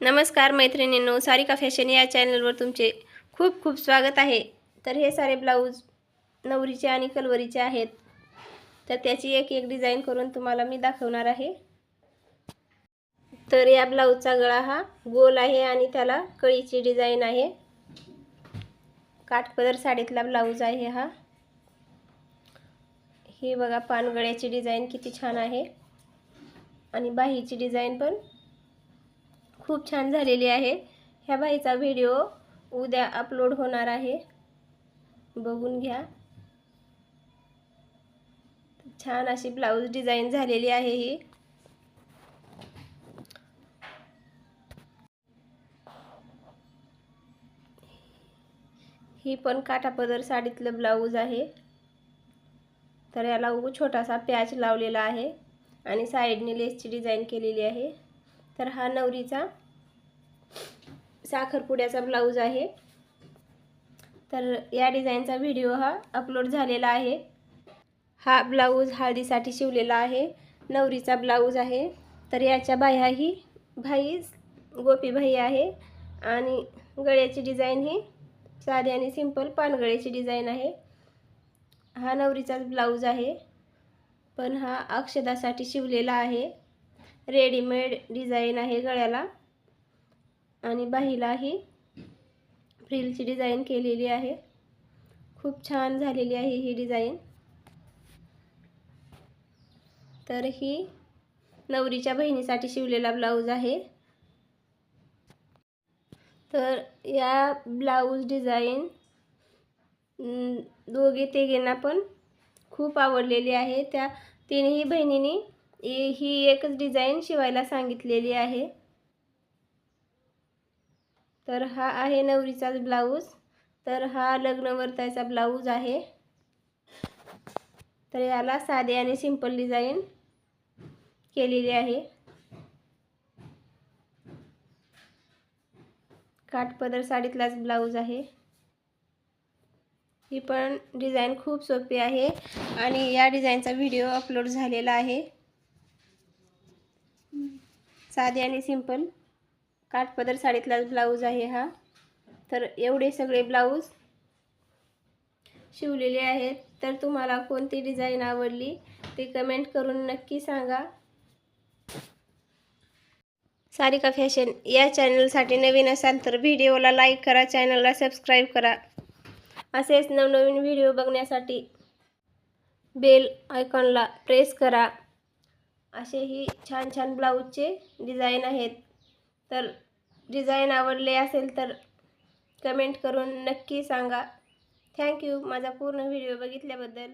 नमस्कार मैत्रिणींनो सारिका फॅशन या चॅनलवर तुमचे खूप खूप स्वागत आहे. तर हे सारे ब्लाऊज नवरीचे आणि कलवरीचे आहेत. तर त्याची एक एक डिझाईन करून तुम्हाला मी दाखवणार आहे. तर या ब्लाऊजचा गळा हा गोल आहे आणि त्याला कळीची डिझाईन आहे. काठपदर साडीतला ब्लाऊज आहे हा. ही बघा पानगळ्याची डिझाईन किती छान आहे. आणि बाहीची डिझाईन पण खूप छान झालेली आहे. ह्या बाईचा व्हिडिओ उद्या अपलोड होणार आहे. बघून घ्या. छान अशी ब्लाऊज डिझाईन झालेली आहे ही. ही पण काठापदर साडीतलं ब्लाऊज आहे. तर याला छोटासा पॅच लावलेला आहे आणि साईडने लेसची डिझाईन केलेली आहे. तर हा नवरीचा साखरपुड्याचा ब्लाऊज आहे. तर या डिझाईनचा व्हिडिओ हा अपलोड झालेला आहे. हा ब्लाऊज हळदीसाठी शिवलेला आहे. नवरीचा ब्लाऊज आहे. तर याच्या बाह्याही भाई गोपी भाई आहे. आणि गळ्याची डिझाईन ही साधी आणि सिंपल पानगळ्याची डिझाईन आहे. हा नवरीचाच ब्लाऊज आहे. पण हा अक्षदासाठी शिवलेला आहे. रेडीमेड डिझाईन आहे गळ्याला. आणि बाहीलाही फ्रिलची डिझाईन केलेली आहे. खूप छान झालेली आहे ही डिझाईन. तर ही नवरीच्या बहिणीसाठी शिवलेला ब्लाऊज आहे. तर या ब्लाऊज डिझाईन दोघे तिघींना पण खूप आवडलेली आहे. त्या तिन्ही बहिणींनी ही एकच डिझाईन शिवायला सांगितलेली आहे. तर हा आहे नवरीचाच ब्लाऊज. तर हा लग्नवर्ताचा ब्लाऊज आहे. तर याला साधे आणि सिंपल डिझाईन केलेली आहे. काठपदर साडीतलाच ब्लाऊज आहे. ही पण डिझाईन खूप सोपी आहे आणि या डिझाईनचा व्हिडिओ अपलोड झालेला आहे. साधे आणि सिंपल. काठपदर साडीतलाच ब्लाऊज आहे हा. तर एवढे सगळे ब्लाऊज शिवलेले आहेत. तर तुम्हाला कोणती डिझाईन आवडली ते कमेंट करून नक्की सांगा. सारिका फॅशन या चॅनलसाठी नवीन असाल तर व्हिडिओला लाईक करा चॅनलला सबस्क्राईब करा. असेच नवनवीन व्हिडिओ बघण्यासाठी बेल आयकॉनला प्रेस करा. असेही छान छान ब्लाऊजचे डिझाईन आहेत. तर डिझाईन आवडले असेल तर कमेंट करून नक्की सांगा. थँक्यू माझा पूर्ण व्हिडिओ बघितल्याबद्दल.